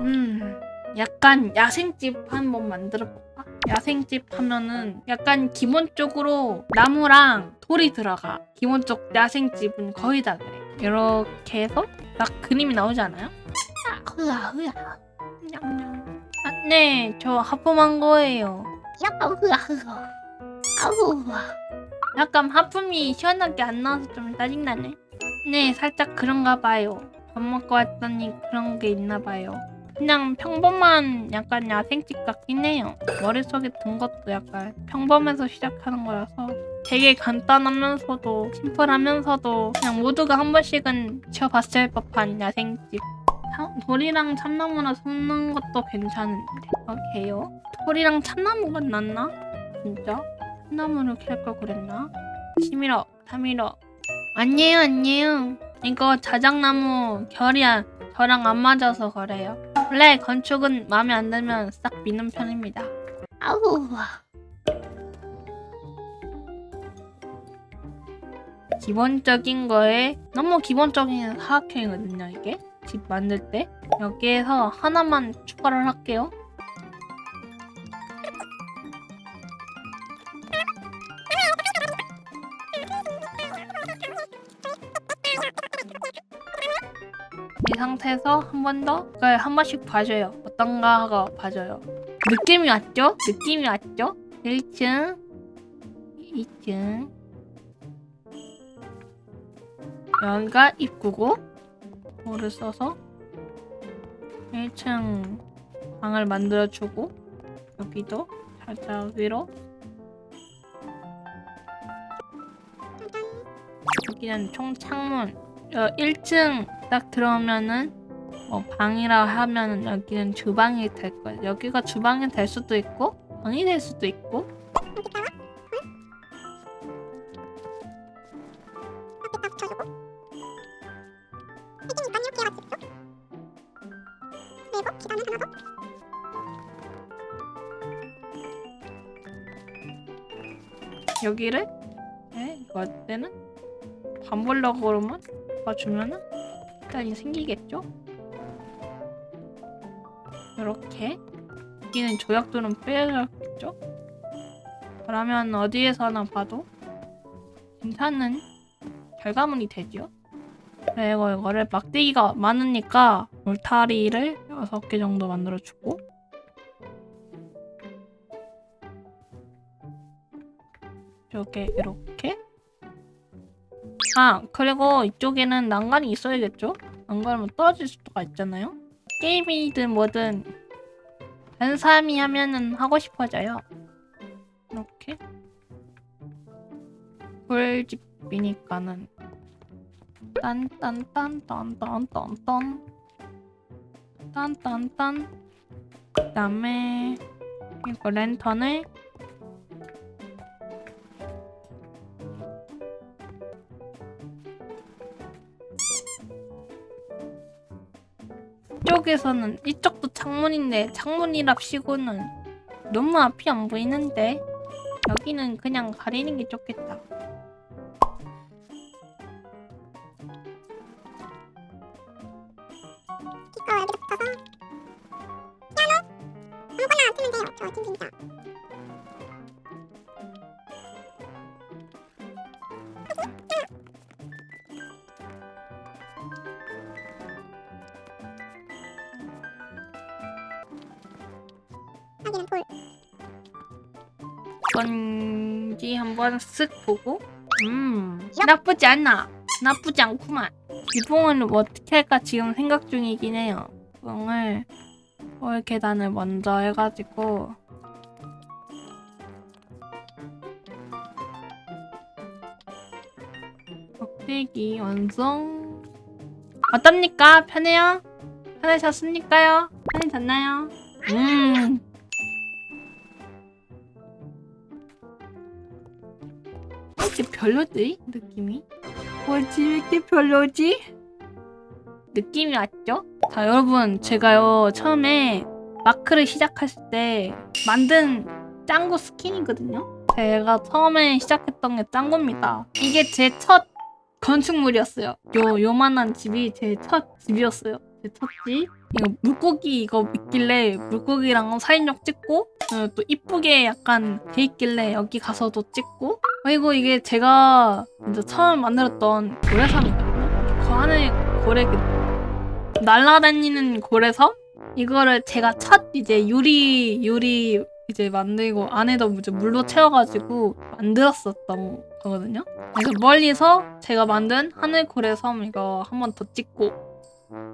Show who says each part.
Speaker 1: 음, 약간 야생집 한번 만들어 볼까? 야생집 하면은 약간 기본적으로 나무랑 돌이 들어가. 기본적 야생집은 거의 다 그래. 이렇게 해서 딱 그림이 나오지 않아요? 아, 흐아, 흐아. 냠냠. 아, 네, 저 하품한 거예요. 야, 흐아, 흐아. 아우, 약간 하품이 시원하게 안 나와서 좀 짜증나네. 네, 살짝 그런가 봐요. 밥 먹고 왔더니 그런 게 있나 봐요. 그냥 평범한 약간 야생집 같긴 해요. 머릿속에 든 것도 약간 평범해서 시작하는 거라서 되게 간단하면서도 심플하면서도 그냥 모두가 한 번씩은 지어봤을 법한 야생집. 사- 돌이랑 참나무나 섞는 것도 괜찮은데. 오케이요. 돌이랑 참나무가 낫나? 진짜? 참나무를 캘걸 그랬나? 시밀어, 다밀어. 아니에요, 아니에요. 이거 자작나무 결이 안- 저랑 안 맞아서 그래요. 원래 건축은 마음에 안 들면 싹 미는 편입니다. 아우. 기본적인 거에 너무 기본적인 사각형이거든요, 이게. 집 만들 때. 여기에서 하나만 추가를 할게요. 상태에서 한 번 더 그걸 한 번씩 봐줘요. 어떤가 하고 봐줘요. 느낌이 왔죠? 느낌이 왔죠? 1층, 2층. 여기가 입구고 뭐를 써서 1층 방을 만들어주고 여기도 살짝 위로 여기는 총 창문 어, 1층 딱 들어오면은 뭐 방이라 하면은 여기는 주방이 될 거예요. 여기가 주방이 될 수도 있고 방이 될 수도 있고. 여기를? 네, 이거 때는? 반블럭으로만 봐주면은 일단이 생기겠죠? 이렇게 여기는 조약도는 빼야겠죠? 그러면 어디에서나 봐도 괜찮은 결과물이 되죠? 그리고 이거를 막대기가 많으니까 울타리를 6개 정도 만들어주고 이렇게 이렇게 아 그리고 이쪽에는 난간이 있어야겠죠? 안 그러면 떨어질 수가 있잖아요. 게임이든 뭐든 다른 사람이 하면은 하고 싶어져요. 이렇게. 불집이니까는. 딴딴딴딴딴딴딴. 딴딴딴. 그 다음에 이거 랜턴을 이쪽에서는 이쪽도 창문인데 창문이랍시고는 너무 앞이 안 보이는데 여기는 그냥 가리는 게 좋겠다.
Speaker 2: 기꺼 여기다 붙여서 피아노 아무거나 틀면 돼요 저 딘딘 여기는 돌
Speaker 1: 뭔지 한번 쓱 보고. 음 나쁘지 않아. 나쁘지 않구만. 기봉을 어떻게 할까 지금 생각 중이긴 해요. 기봉을 돌 계단을 먼저 해가지고. 막대기 완성. 어떻습니까? 편해요? 편하셨습니까요? 편해졌나요? 음 이렇게 별로지? 느낌이? 뭐지? 왜 이렇게 별로지? 느낌이 왔죠? 자 여러분 제가요 처음에 마크를 시작했을 때 만든 짱구 스킨이거든요? 제가 처음에 시작했던 게 짱구입니다 이게 제 첫 건축물이었어요 요 요만한 집이 제 첫 집이었어요 제 첫 집 이거 물고기 이거 있길래 물고기랑 사진력 찍고 어, 또 이쁘게 약간 돼 있길래 여기 가서도 찍고 그리고 이게 제가 진짜 처음 만들었던 고래섬이거든요 그 안에 고래 그 날아다니는 고래섬 이거를 제가 첫 이제 유리 유리 이제 만들고 안에도 이제 물로 채워가지고 만들었었던 거거든요. 그래서 멀리서 제가 만든 하늘 고래 섬 이거 한번 더 찍고